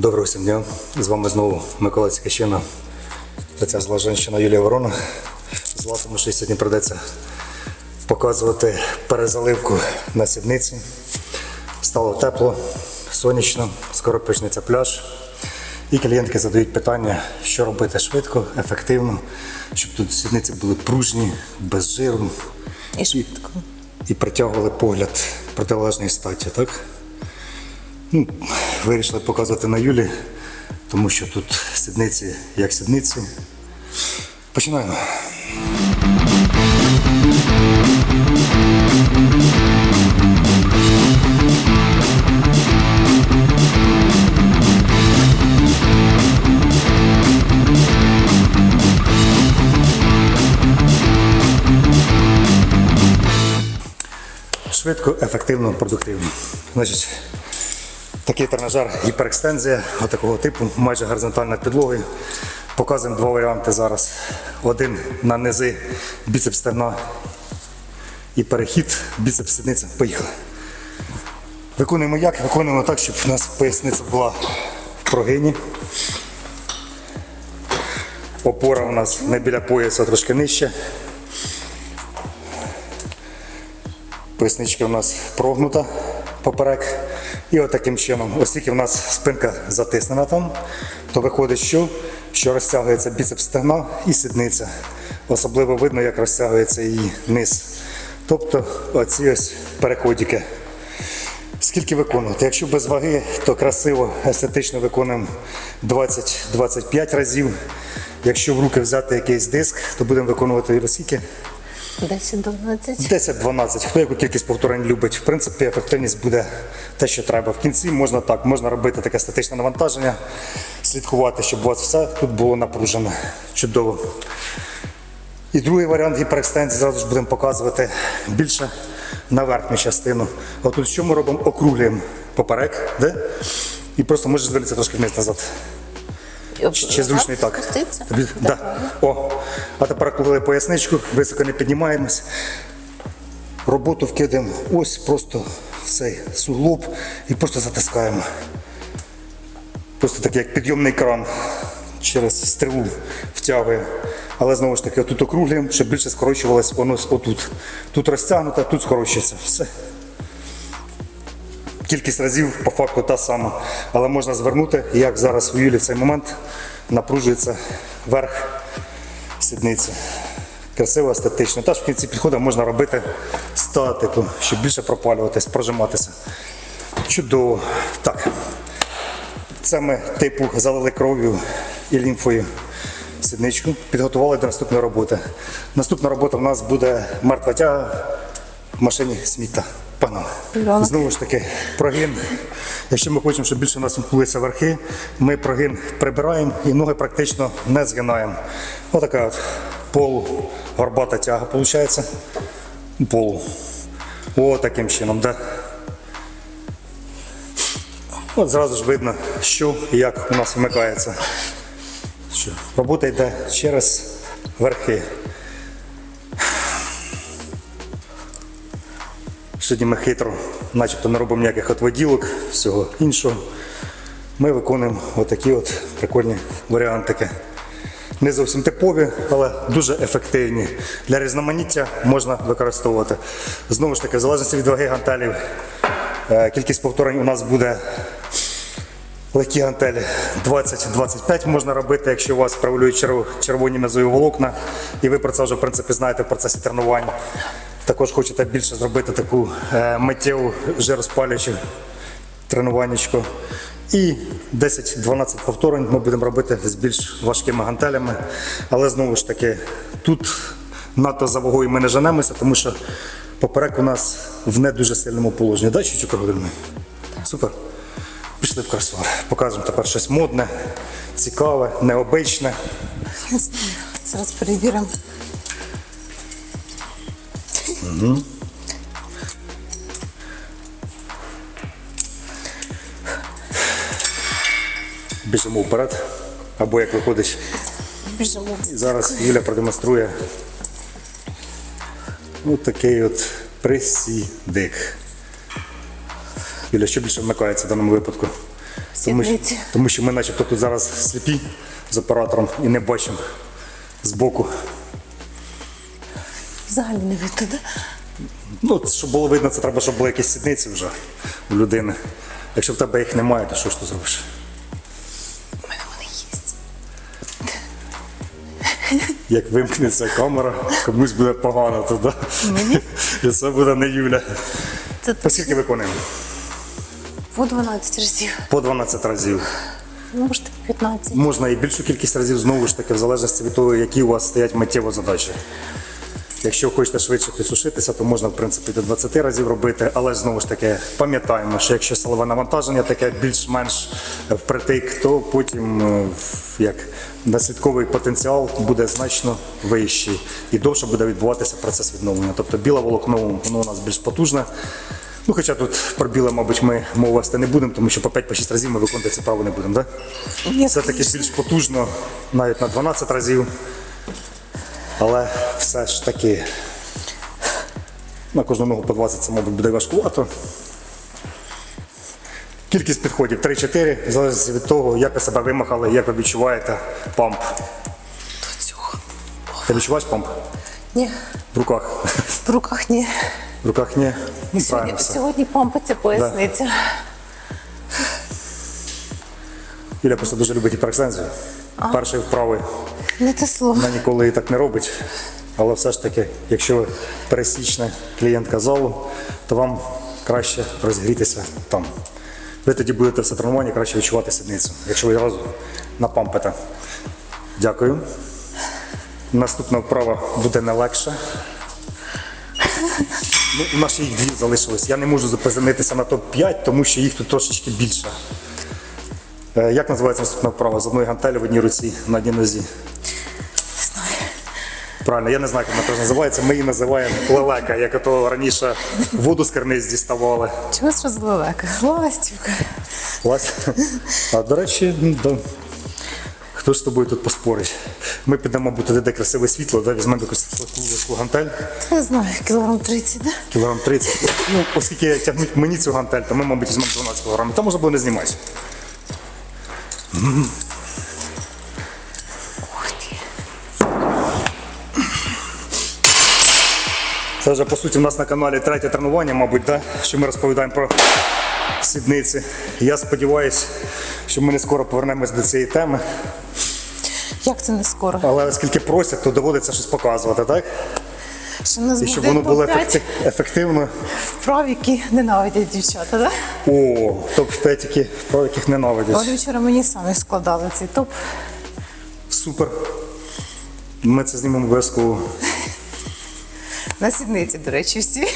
Доброго всім дня. З вами знову Микола Цікащина та ця зла жінщина Юлія Ворона. Зла, тому що сьогодні придеться показувати перезаливку на сідниці. Стало тепло, сонячно, скоро почнеться пляж. І клієнтки задають питання, що робити швидко, ефективно, щоб тут сідниці були пружні, без жиру І швидко. і притягували погляд протилежної статі, так? Ну, вирішили показувати на Юлі, тому що тут сідниці як сідниці. Починаємо. Швидко, ефективно, продуктивно. Значить, такий тренажер гіперекстензія отакого типу, майже горизонтальна підлоги. Показуємо два варіанти зараз. Один на низи біцепс стегна і перехід біцепс сідниця. Поїхали. Виконуємо як? Виконуємо так, щоб у нас поясниця була в прогині. Опора у нас не біля пояса, трошки нижче. Поясничка у нас прогнута поперек. І отаким чином, оскільки в нас спинка затиснена там, то виходить, що, що розтягується біцепс стегна і сідниця. Особливо видно, як розтягується її низ. Тобто оці ось переходики. Скільки виконувати? Якщо без ваги, то красиво, естетично виконуємо 20-25 разів. Якщо в руки взяти якийсь диск, то будемо виконувати його скільки? 10-12. 10-12, хто яку кількість повторень любить. В принципі, ефективність буде те, що треба. В кінці можна так, можна робити таке статичне навантаження, слідкувати, щоб у вас все тут було напружене. Чудово. І другий варіант гіперекстензії зразу ж будемо показувати більше на верхню частину. Отут що ми робимо? Округлюємо поперек, де? І просто можеш звалитися трошки вниз назад. Ще зручно і так. Спуститься? Тобі- Да. О. А тепер коли поясничку, високо не піднімаємось. Роботу вкидаємо ось просто цей суглоб і просто затискаємо. Просто так як підйомний кран через стрілу втягує. Але знову ж таки, тут округлюємо, щоб більше скорочувалось воно отут. Тут розтягнуто, тут скорочується. Все. Кількість разів по факту та сама. Але можна звернути, як зараз у Юлі в цей момент напружується верх сідниці. Красиво, естетично. Теж в кінці підходу можна робити статику, щоб більше пропалюватись, прожиматися. Чудово. Так. Це ми типу залили кров'ю і лімфою сідничку, підготували до наступної роботи. Наступна робота в нас буде мертва тяга в машині. Погнали. Погнали. Знову ж таки, прогин. Якщо ми хочемо, щоб більше у нас відбулися верхи, ми прогин прибираємо і ноги практично не згинаємо. Отака от полу горбата тяга виходить. Полу. О, таким чином, да. От зразу ж видно, що і як у нас вмикається. Робота йде через верхи. Сьогодні ми хитро, начебто не робимо ніяких отводілок, всього іншого. Ми виконуємо отакі от прикольні варіантики. Не зовсім типові, але дуже ефективні. Для різноманіття можна використовувати. Знову ж таки, в залежності від ваги гантелів, е, кількість повторень у нас буде легкі гантелі 20-25 можна робити, якщо у вас правилюють червоні м'язові волокна, і ви про це вже в принципі знаєте в процесі тренувань. Також хочете більше зробити таку е, миттєву жироспалюючу тренуваннячко. І 10-12 повторень ми будемо робити з більш важкими гантелями. Але знову ж таки, тут надто за вагою ми не женемося, тому що поперек у нас в не дуже сильному положенні. Да, чуть Супер. Пішли в кросовер. Покажемо тепер щось модне, цікаве, необичне. Зараз перевіримо. Біжимо вперед. Або як виходить. Біжимо. І зараз Юля продемонструє ось такий от присідик. Юля, що більше вмикається в даному випадку? Тому, що- тому що ми начебто тут зараз сліпі з оператором і не бачимо збоку. Взагалі не видно, да? Ну, щоб було видно, це треба, щоб були якісь сідниці вже у людини. Якщо в тебе їх немає, то що ж ти зробиш? Як вимкнеться камера, комусь буде погано туди. Мені? І це буде не Юля. Це По скільки виконуємо? по 12 разів. По 12 разів. Ну, може, 15. Можна і більшу кількість разів знову ж таки, в залежності від того, які у вас стоять миттєво задачі. Якщо хочете швидше підсушитися, то можна в принципі до 20 разів робити, але знову ж таки пам'ятаємо, що якщо силове навантаження таке більш-менш впритик, то потім е, як наслідковий потенціал буде значно вищий і довше буде відбуватися процес відновлення. Тобто біле волокно воно у нас більш потужне. Ну, хоча тут про біле, мабуть, ми мову вести не будемо, тому що по 5-6 разів ми виконувати це право не будемо, так? Ні, Все таки більш потужно, навіть на 12 разів. Але все ж таки на кожну ногу по 20 це, мабуть, буде важкувато. Кількість підходів 3-4, в залежності від того, як ви себе вимахали, як ви відчуваєте памп. До цього. Ти відчуваєш памп? Ні, В руках. в руках ні. В руках ні. Сьогодні, все. сьогодні пампиться поясниця. Юля просто дуже любить гіперекстензію. Перший вправи Не те слово. Вона ніколи так не робить. Але все ж таки, якщо ви пересічна клієнтка залу, то вам краще розгрітися там. Ви тоді будете все тренування краще відчувати сідницю, якщо ви одразу напампите. Дякую. Наступна вправа буде не легша. Ну, у нас ще їх дві залишилось. Я не можу зупинитися на топ-5, тому що їх тут трошечки більше. Е, Як називається наступна вправа? З одної гантелі в одній руці на одній нозі. Правильно, я не знаю, як вона теж називається. Ми її називаємо лелека, як ото раніше воду з керниць діставали. Чого зразу лелека? Ластівка. Ось. А до речі, да. хто ж з тобою тут поспорить? Ми підемо, мабуть, туди, де красиве світло, де візьмемо якусь важку гантель, Не знаю, кілограм 30, да? кілограм 30. Ну, оскільки тягнуть мені цю гантель, то ми, мабуть, візьмемо 12 кілограмів. Там можна було не знімати. Це вже по суті в нас на каналі третє тренування, мабуть, да? що ми розповідаємо про сідниці. Я сподіваюся, що ми не скоро повернемось до цієї теми. Як це не скоро? Але оскільки просять, то доводиться щось показувати, так? Що нас І щоб буде воно було ефекти- ефективно. вправ, які ненавидять дівчата, да? О, топ-5, які, про яких ненавидять. Вони вчора мені самі складали цей топ. Супер. Ми це знімемо обов'язково. На сідниці, до речі, всі.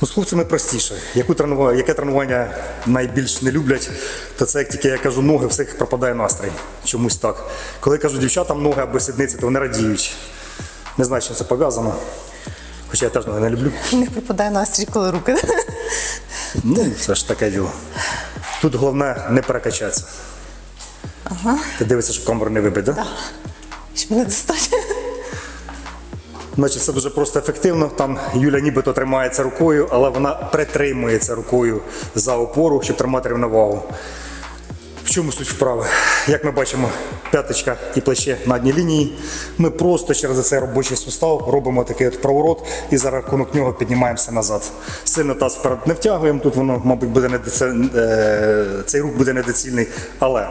Ну, з хлопцями простіше. Яку тренування, яке тренування найбільш не люблять, то це як тільки я кажу ноги, всіх пропадає настрій. Чомусь так. Коли я кажу дівчатам ноги або сідниці, то вони радіють. Не знаю, чим це пов'язано. Хоча я теж ноги не люблю. У них припадає настрій, коли руки. Ну, це ж таке діло. Тут головне не перекачатися. Ага. Ти дивишся, щоб камеру не вибить, так? Да? Щоб не достати. Значить, це дуже просто ефективно. Там Юля нібито тримається рукою, але вона притримується рукою за опору, щоб тримати рівновагу. В чому суть вправи? Як ми бачимо, п'яточка і плече на одній лінії. Ми просто через цей робочий сустав робимо такий от проворот і за рахунок нього піднімаємося назад. Сильно таз вперед не втягуємо, тут воно, мабуть, буде недоціль... е, цей рух буде недоцільний. Але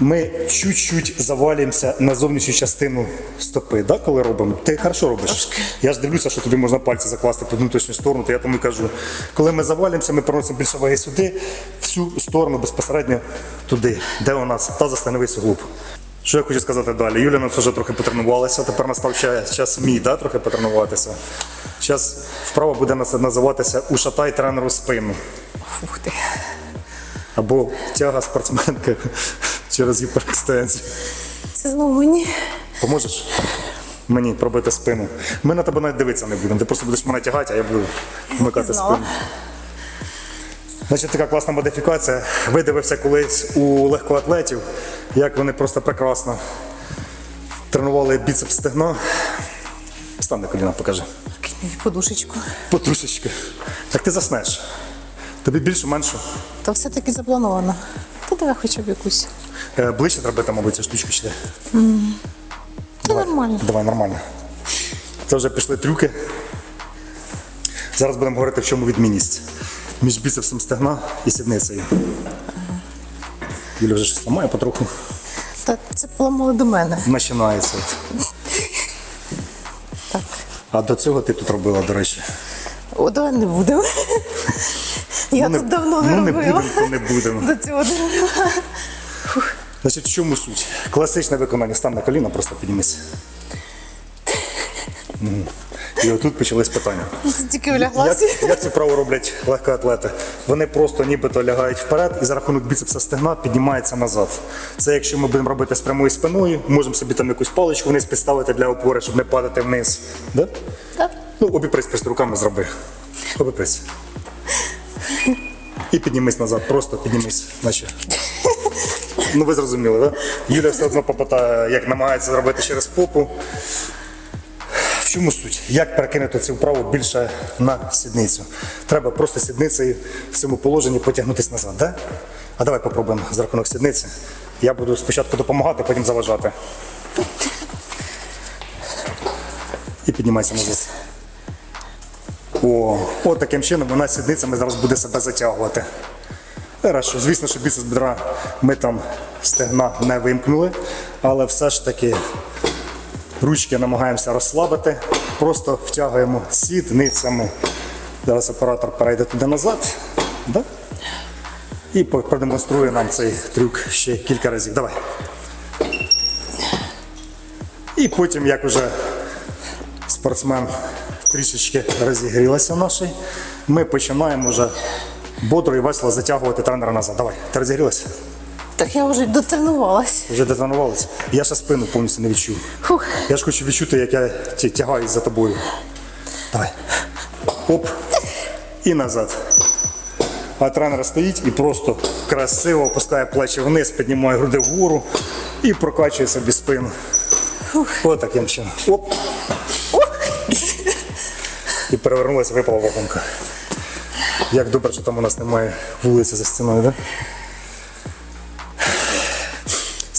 ми чуть-чуть завалюємося на зовнішню частину стопи, да, коли робимо. Ти хорошо робиш. Я ж дивлюся, що тобі можна пальці закласти під внутрішню сторону, то я тому і кажу. Коли ми завалюємося, ми переносимо більше ваги сюди, в цю сторону безпосередньо туди, де у нас тазостановий суглуб. Що я хочу сказати далі? Юля нас вже трохи потренувалася, тепер настав час, час мій да, трохи потренуватися. Зараз вправа буде називатися Ушатай тренеру спину. Ух ти. Або тяга спортсменки через гіперекстензію. Це знову мені. Поможеш мені пробити спину? Ми на тебе навіть дивитися не будемо. Ти просто будеш мене тягати, а я буду вмикати спину. Значить, така класна модифікація. Видивився колись у легкоатлетів, як вони просто прекрасно тренували біцепс стегна. Стань на коліна, покажи. Подушечку. Потушечки. Так ти заснеш. Тобі більше, менше? То все-таки заплановано. Та давай хоча б якусь. Е, ближче треба мабуть, ця штучка ще. Та нормально. Давай, нормально. Це вже пішли трюки. Зараз будемо говорити, в чому відмінність між біцепсом стегна і сідницею. Юля вже щось ламає потроху. Та це поламало до мене. Починається. Так. А до цього ти тут робила, до речі. О, давай не будемо. Я Ну, тут давно не ну, не будемо, то не будемо. До цього не робила. Значить, в чому суть? Класичне виконання. Стань на коліна, просто піднімись. І отут почались питання. Тільки Як, вляглася. як цю вправу роблять легкоатлети? Вони просто нібито лягають вперед і за рахунок біцепса стегна піднімаються назад. Це якщо ми будемо робити з прямою спиною, можемо собі там якусь паличку вниз підставити для опори, щоб не падати вниз. Да? Так. Ну, обіпрись просто руками зроби. Обіпрись. І піднімись назад, просто піднімись, наче. Ну ви зрозуміли, так? Да? Юля все одно попитає, як намагається зробити через попу. В чому суть? Як перекинути цю вправу більше на сідницю? Треба просто сідницею в цьому положенні потягнутися назад, да? А давай попробуємо за рахунок сідниці. Я буду спочатку допомагати, потім заважати. І піднімайся назад. О, от таким чином вона сідницями зараз буде себе затягувати. Хорошо, звісно, що біцепс бедра ми там стегна не вимкнули, але все ж таки ручки намагаємося розслабити, просто втягуємо сідницями. Зараз оператор перейде туди назад. Да? І продемонструє нам цей трюк ще кілька разів. Давай. І потім, як уже спортсмен трішечки розігрілася нашій, ми починаємо вже бодро і весело затягувати тренера назад. Давай, ти розігрілася? Так я вже дотренувалась. Вже детренувалася? Я ще спину повністю не відчув. Фух. Я ж хочу відчути, як я тягаюсь за тобою. Давай. Оп. І назад. А тренер стоїть і просто красиво опускає плечі вниз, піднімає груди вгору і прокачує собі спину. Ось таким чином. Оп. І перевернулася, випала вагонка. Як добре, що там у нас немає вулиці за стіною, так? Да?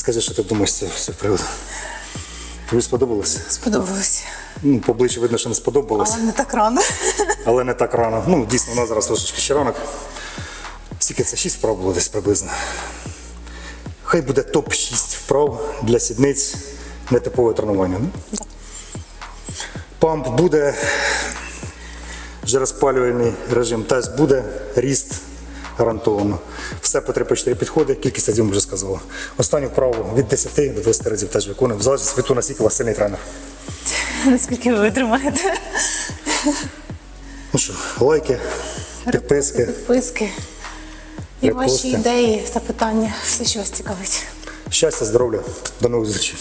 Скажи, що ти думаєш з цього, приводу? Тобі сподобалося? Сподобалось. Ну, поближче видно, що не сподобалось, Але не так рано. але не так рано. Ну, дійсно, у нас зараз трошечки ще ранок. Скільки це 6 вправ було десь приблизно. Хай буде топ-6 вправ для сідниць нетипове тренування. Ну? Памп буде, жироспалювальний режим теж буде, ріст гарантовано. Все по 3-4 підходи, кількість разів вже сказали. Останню вправу від 10 до 20 разів теж виконуємо, в залежності від того, наскільки у вас сильний тренер. Наскільки ви витримаєте? Ну що, лайки, підписки. Підписки. І Репости. ваші ідеї та питання. Все, що вас цікавить. Щастя, здоров'я, до нових зустрічей.